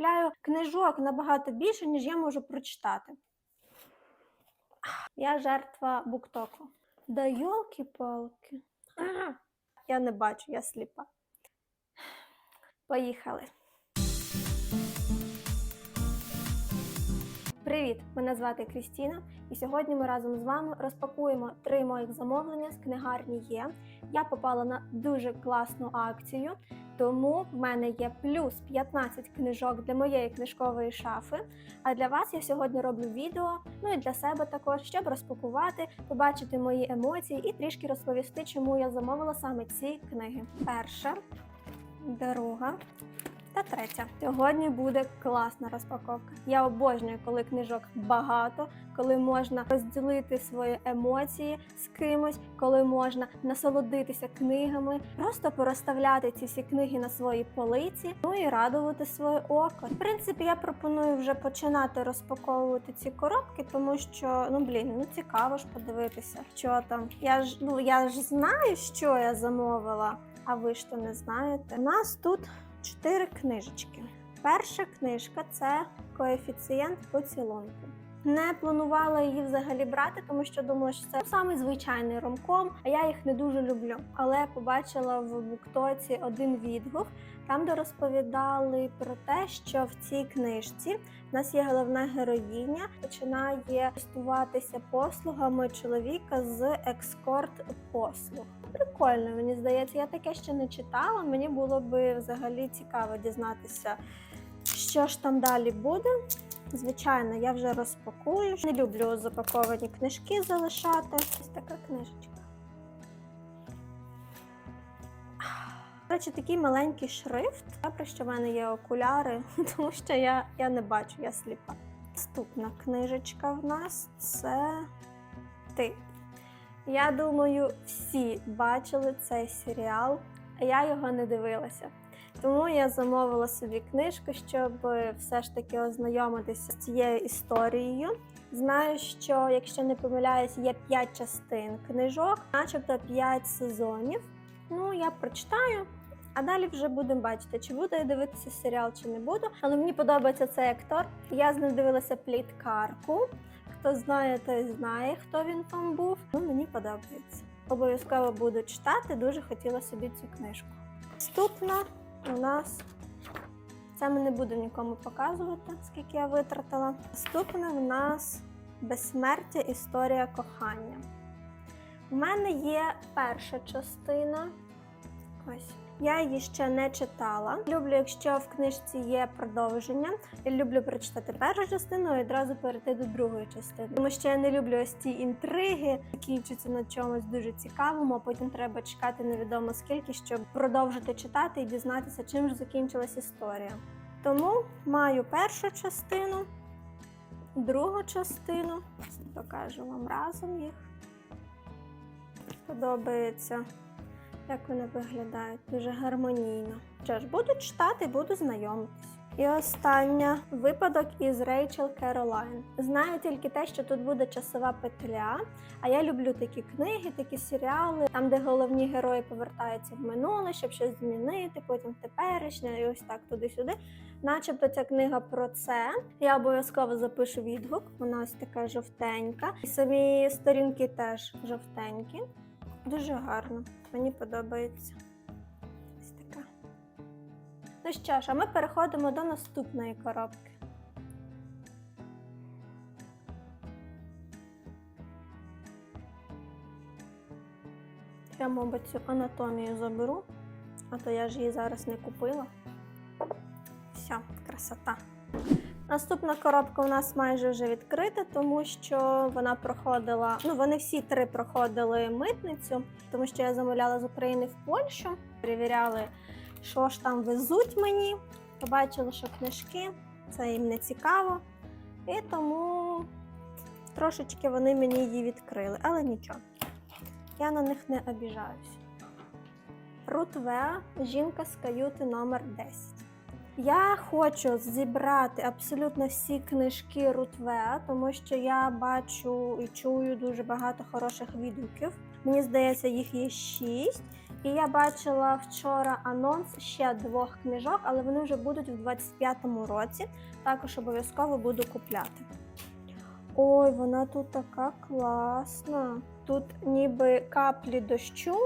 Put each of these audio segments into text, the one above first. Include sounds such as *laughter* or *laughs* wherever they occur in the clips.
купляю книжок набагато більше, ніж я можу прочитати. Я жертва буктоку. Да йолки-палки. Ага. *clears throat* Я не бачу, я сліпа. Поїхали. Привіт! Мене звати Крістіна, і сьогодні ми разом з вами розпакуємо три моїх замовлення з книгарні Є. Я попала на дуже класну акцію, тому в мене є плюс 15 книжок для моєї книжкової шафи. А для вас я сьогодні роблю відео, ну і для себе також, щоб розпакувати, побачити мої емоції і трішки розповісти, чому я замовила саме ці книги. Перша, друга та третя. Сьогодні буде класна розпаковка. Я обожнюю, коли книжок багато, коли можна розділити свої емоції з кимось, коли можна насолодитися книгами, просто порозставляти ці всі книги на своїй полиці, ну і радувати своє око. В принципі, я пропоную вже починати розпаковувати ці коробки, тому що ну блін, ну цікаво ж подивитися, що там. Я ж ну я ж знаю, що я замовила. А ви ж то не знаєте. У нас тут чотири книжечки. Перша книжка це коефіцієнт поцілунку. Не планувала її взагалі брати, тому що думала, що це самий звичайний ромком, а я їх не дуже люблю. Але побачила в буктоці один відгук, там де розповідали про те, що в цій книжці в нас є головна героїня, починає користуватися послугами чоловіка з екскорт послуг. Прикольно, мені здається, я таке ще не читала. Мені було би взагалі цікаво дізнатися, що ж там далі буде. Звичайно, я вже розпакую. Не люблю запаковані книжки залишати. Ось така книжечка. Речі, такий маленький шрифт. Добре, що в мене є окуляри, *laughs* тому що я, я не бачу, я сліпа. Наступна книжечка в нас це ти. Я думаю, всі бачили цей серіал, а я його не дивилася. Тому я замовила собі книжку, щоб все ж таки ознайомитися з цією історією. Знаю, що якщо не помиляюсь, є 5 частин книжок, начебто 5 сезонів. Ну, я прочитаю, а далі вже будемо бачити, чи буду я дивитися серіал, чи не буду. Але мені подобається цей актор. Я з ним дивилася пліткарку. Хто знає, той знає, хто він там був. Ну, мені подобається. Обов'язково буду читати, дуже хотіла собі цю книжку. Наступна у нас це ми не буду нікому показувати, скільки я витратила. Наступна в нас безсмертя історія кохання. У мене є перша частина. Ось. Я її ще не читала. Люблю, якщо в книжці є продовження. Я люблю прочитати першу частину і одразу перейти до другої частини. Тому що я не люблю ось ці інтриги, закінчуються на чомусь дуже цікавому, а потім треба чекати невідомо скільки, щоб продовжити читати і дізнатися, чим ж закінчилась історія. Тому маю першу частину, другу частину. Покажу вам разом їх. Подобається як вони виглядають дуже гармонійно. Що ж, буду читати, буду знайомитись. І остання випадок із Рейчел Керолайн. Знаю тільки те, що тут буде часова петля. А я люблю такі книги, такі серіали, там, де головні герої повертаються в минуле, щоб щось змінити, потім в теперішнє, і ось так туди-сюди. Начебто ця книга про це. Я обов'язково запишу відгук. Вона ось така жовтенька. І самі сторінки теж жовтенькі. Дуже гарно, мені подобається. Ось така. Ну що ж, а ми переходимо до наступної коробки. Я, мабуть, цю анатомію заберу, а то я ж її зараз не купила. Все, красота. Наступна коробка у нас майже вже відкрита, тому що вона проходила. Ну, вони всі три проходили митницю, тому що я замовляла з України в Польщу. Перевіряли, що ж там везуть мені. Побачили, що книжки, це їм не цікаво. І тому трошечки вони мені її відкрили, але нічого. Я на них не обіжаюсь. Рут Веа, жінка з каюти номер 10. Я хочу зібрати абсолютно всі книжки Рутвеа, тому що я бачу і чую дуже багато хороших відгуків. Мені здається, їх є шість. І я бачила вчора анонс ще двох книжок, але вони вже будуть в 25-му році. Також обов'язково буду купляти. Ой, вона тут така класна. Тут ніби каплі дощу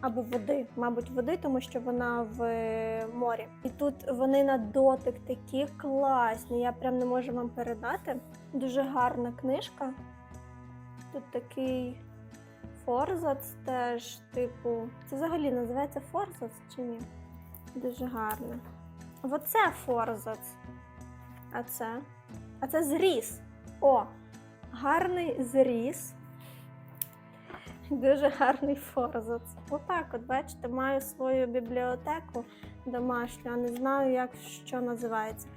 або води, мабуть, води, тому що вона в е, морі. І тут вони на дотик такі класні. Я прям не можу вам передати. Дуже гарна книжка. Тут такий форзац теж, типу. Це взагалі називається форзац чи ні? Дуже гарно. Оце форзац. А це? А це зріз. О, гарний зріз. Дуже гарний форзац. Отак, от бачите, маю свою бібліотеку домашню, а не знаю, як що називається.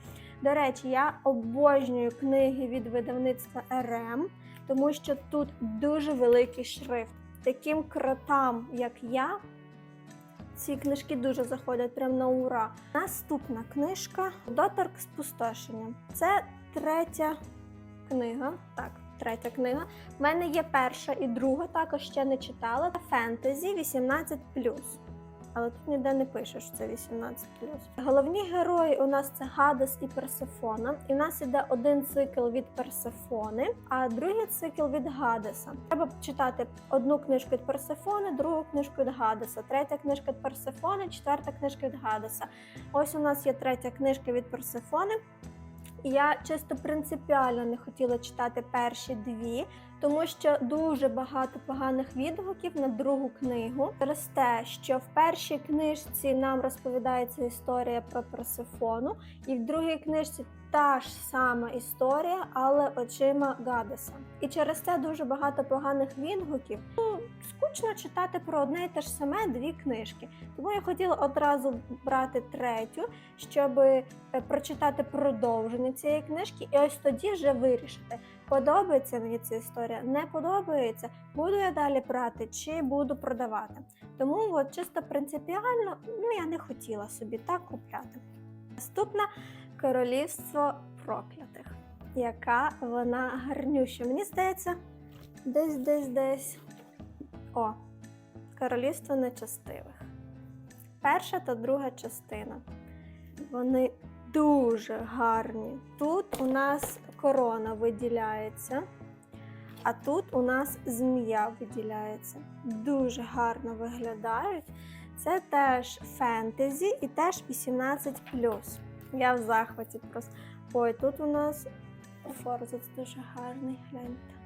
До речі, я обожнюю книги від видавництва РМ, тому що тут дуже великий шрифт. Таким кротам, як я, ці книжки дуже заходять прямо на ура. Наступна книжка Доторк спустошення. Це третя книга. Так, третя книга. У мене є перша і друга, також ще не читала. Фентезі 18. Але тут ніде не пише, що це 18 Головні герої у нас це Гадес і Персефона. І в нас іде один цикл від Персефони, а другий цикл від Гадеса. Треба читати одну книжку від Персефони, другу книжку від Гадеса, третя книжка від Персефони, четверта книжка від Гадеса. Ось у нас є третя книжка від Персефони. Я чисто принципіально не хотіла читати перші дві, тому що дуже багато поганих відгуків на другу книгу через те, що в першій книжці нам розповідається історія про Персефону, і в другій книжці та ж сама історія, але очима Гадеса. І через це дуже багато поганих відгуків. Скучно читати про одне і те ж саме дві книжки. Тому я хотіла одразу брати третю, щоб е, прочитати продовження цієї книжки, і ось тоді вже вирішити, подобається мені ця історія, не подобається, буду я далі брати чи буду продавати. Тому от чисто принципіально ну, я не хотіла собі так купляти. Наступна королівство проклятих. Яка вона гарнюща. Мені здається, десь, десь, десь. О, королівство нечестивих. Перша та друга частина. Вони дуже гарні. Тут у нас корона виділяється, а тут у нас змія виділяється. Дуже гарно виглядають. Це теж фентезі і теж 18. Я в захваті просто. Ой, тут у нас форзац дуже гарний, гляньте.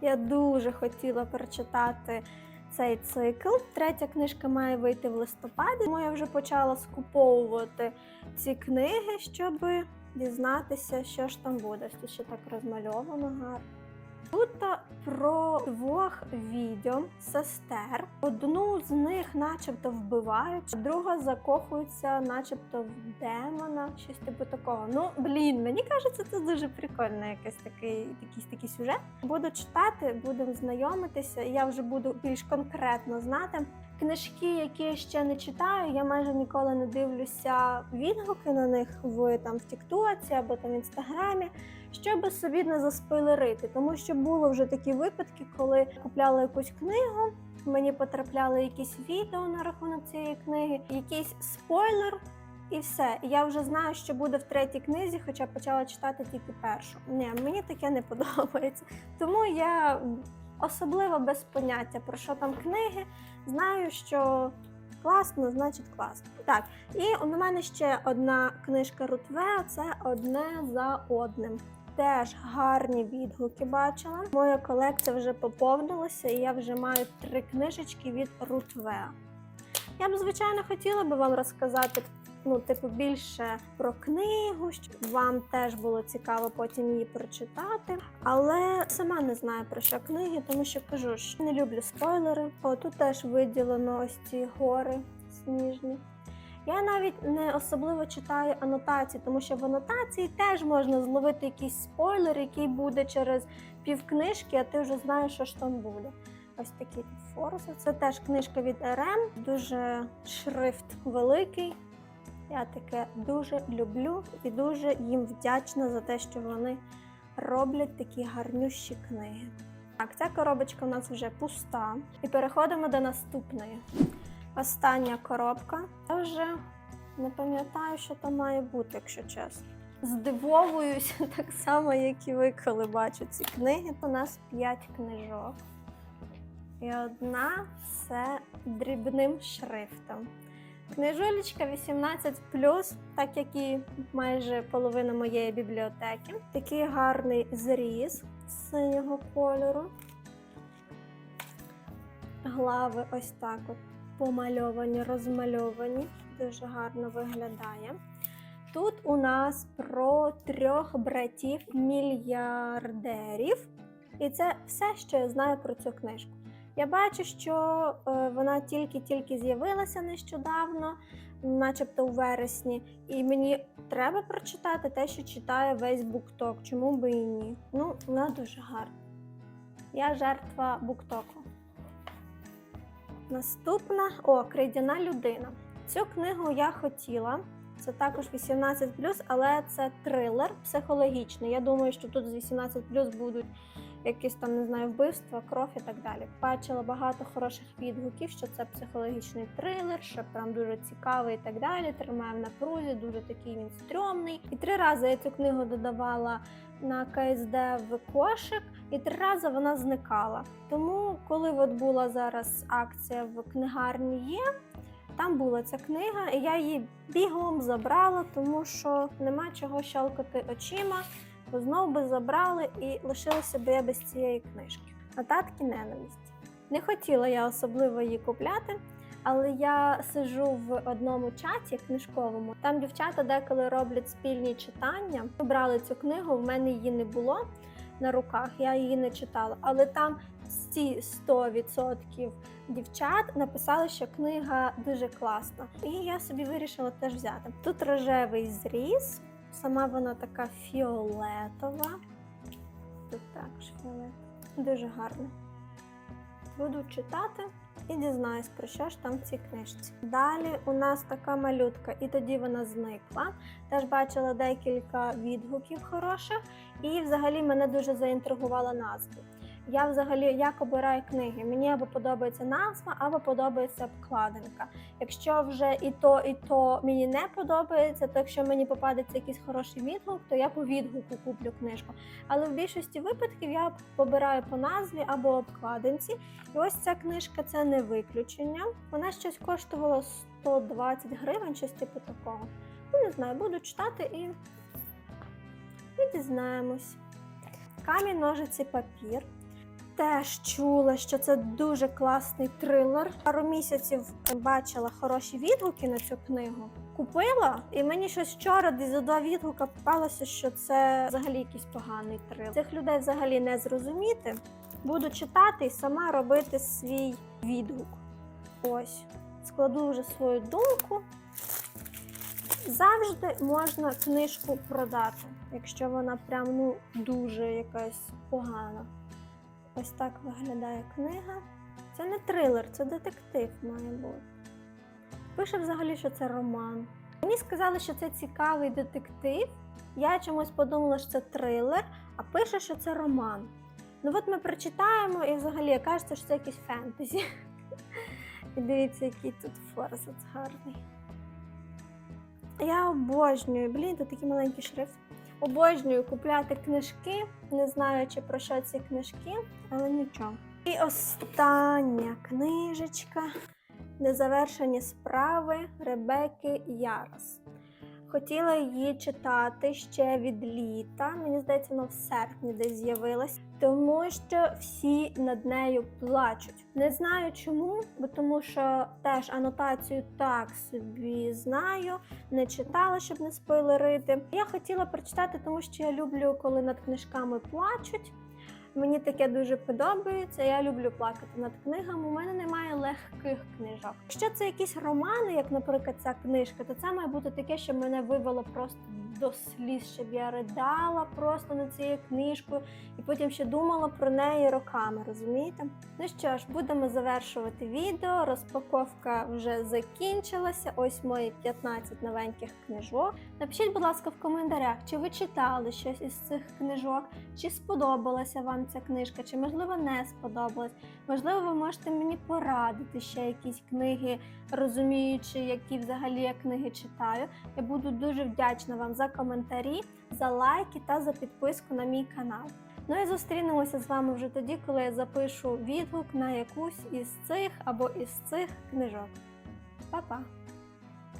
Я дуже хотіла прочитати цей цикл. Третя книжка має вийти в листопаді, тому я вже почала скуповувати ці книги, щоб дізнатися, що ж там буде. Тут ще так розмальовано гарно. Тут про двох відьом сестер. Одну з них, начебто, вбивають, друга закохується, начебто, в демона, щось типу такого. Ну, блін, мені кажеться, це дуже прикольно, якийсь такий, якийсь такий сюжет. Буду читати, будемо знайомитися, і я вже буду більш конкретно знати. Книжки, які я ще не читаю, я майже ніколи не дивлюся відгуки на них в там в Тіктоці або там в інстаграмі, щоб собі не заспойлерити. Тому що було вже такі випадки, коли купляла якусь книгу, мені потрапляли якісь відео на рахунок цієї книги, якийсь спойлер. І все, я вже знаю, що буде в третій книзі, хоча почала читати тільки першу. Ні, мені таке не *laughs* подобається. Тому я особливо без поняття про що там книги. Знаю, що класно, значить класно. Так, і у мене ще одна книжка Рутве, це одне за одним. Теж гарні відгуки бачила. Моя колекція вже поповнилася, і я вже маю три книжечки від Рутве. Я б, звичайно, хотіла би вам розказати ну, типу, більше про книгу, щоб вам теж було цікаво потім її прочитати. Але сама не знаю про що книги, тому що кажу, що не люблю спойлери. О, тут теж виділено ось ці гори сніжні. Я навіть не особливо читаю анотації, тому що в анотації теж можна зловити якийсь спойлер, який буде через півкнижки, а ти вже знаєш, що ж там буде. Ось такий тут. Це теж книжка від РМ, дуже шрифт великий. Я таке дуже люблю і дуже їм вдячна за те, що вони роблять такі гарнющі книги. Так, ця коробочка у нас вже пуста. І переходимо до наступної. Остання коробка. Я вже не пам'ятаю, що там має бути, якщо чесно. Здивовуюся *laughs* так само, як і ви, коли бачу ці книги. У нас 5 книжок. І одна це дрібним шрифтом. Книжулечка 18, так як і майже половина моєї бібліотеки. Такий гарний зріз синього кольору. Глави ось так от помальовані, розмальовані. Дуже гарно виглядає. Тут у нас про трьох братів мільярдерів. І це все, що я знаю про цю книжку. Я бачу, що е, вона тільки-тільки з'явилася нещодавно, начебто у вересні, і мені треба прочитати те, що читає весь букток. Чому би і ні? Ну, вона дуже гарна. Я жертва буктоку. Наступна о, крейдяна людина. Цю книгу я хотіла. Це також 18, але це трилер психологічний. Я думаю, що тут з 18 будуть якісь там, не знаю, вбивства, кров і так далі. Бачила багато хороших відгуків, що це психологічний трилер, що прям дуже цікавий і так далі. Тримає в напрузі, дуже такий він стрьомний. І три рази я цю книгу додавала на КСД в кошик, і три рази вона зникала. Тому, коли от була зараз акція в книгарні є. Там була ця книга, і я її бігом забрала, тому що нема чого щелкати очима, бо знов би забрали і лишилася би я без цієї книжки. Нотатки ненависті. Не хотіла я особливо її купляти, але я сижу в одному чаті книжковому. Там дівчата деколи роблять спільні читання. Брали цю книгу, в мене її не було на руках, я її не читала, але там всі 100% дівчат написали, що книга дуже класна. І я собі вирішила теж взяти. Тут рожевий зріз, сама вона така фіолетова. Тут. Дуже гарно. Буду читати і дізнаюсь, про що ж там в цій книжці. Далі у нас така малютка, і тоді вона зникла. Теж бачила декілька відгуків хороших, і взагалі мене дуже заінтригувала назва. Я взагалі як обираю книги. Мені або подобається назва, або подобається обкладинка. Якщо вже і то, і то мені не подобається, то якщо мені попадеться якийсь хороший відгук, то я по відгуку куплю книжку. Але в більшості випадків я побираю по назві або обкладинці. І ось ця книжка це не виключення. Вона щось коштувала 120 гривень, щось типу такого. Ну, не знаю, буду читати і, і дізнаємось. Камінь, ножиці, папір. Теж чула, що це дуже класний трилер. Пару місяців бачила хороші відгуки на цю книгу. Купила, і мені щось вчора за два відгука попалося, що це взагалі якийсь поганий трилер. Цих людей взагалі не зрозуміти. Буду читати і сама робити свій відгук. Ось, складу вже свою думку. Завжди можна книжку продати, якщо вона прям ну дуже якась погана. Ось так виглядає книга. Це не трилер, це детектив має бути. Пише взагалі, що це роман. Мені сказали, що це цікавий детектив. Я чомусь подумала, що це трилер, а пише, що це роман. Ну от ми прочитаємо і взагалі кажеться, що це якийсь фентезі. І дивіться, який тут форзац гарний. Я обожнюю, блін, тут такий маленький шрифт. Обожнюю купляти книжки, не знаючи про що ці книжки, але нічого. І остання книжечка Незавершені справи Ребекки Ярос. Хотіла її читати ще від літа. Мені здається, вона в серпні десь з'явилась, тому що всі над нею плачуть. Не знаю чому, бо тому що теж анотацію так собі знаю, не читала, щоб не спойлерити. Я хотіла прочитати, тому що я люблю, коли над книжками плачуть. Мені таке дуже подобається. Я люблю плакати над книгами. У мене немає легких книжок. Якщо це якісь романи, як, наприклад, ця книжка, то це має бути таке, що мене вивело просто до сліз, щоб я ридала просто над цією книжкою, і потім ще думала про неї роками, розумієте? Ну що ж, будемо завершувати відео. Розпаковка вже закінчилася. Ось мої 15 новеньких книжок. Напишіть, будь ласка, в коментарях, чи ви читали щось із цих книжок, чи сподобалася вам ця книжка, чи можливо не сподобалась. Можливо, ви можете мені порадити ще якісь книги, розуміючи, які взагалі я книги читаю. Я буду дуже вдячна вам за коментарі, за лайки та за підписку на мій канал. Ну і зустрінемося з вами вже тоді, коли я запишу відгук на якусь із цих або із цих книжок. Па-па!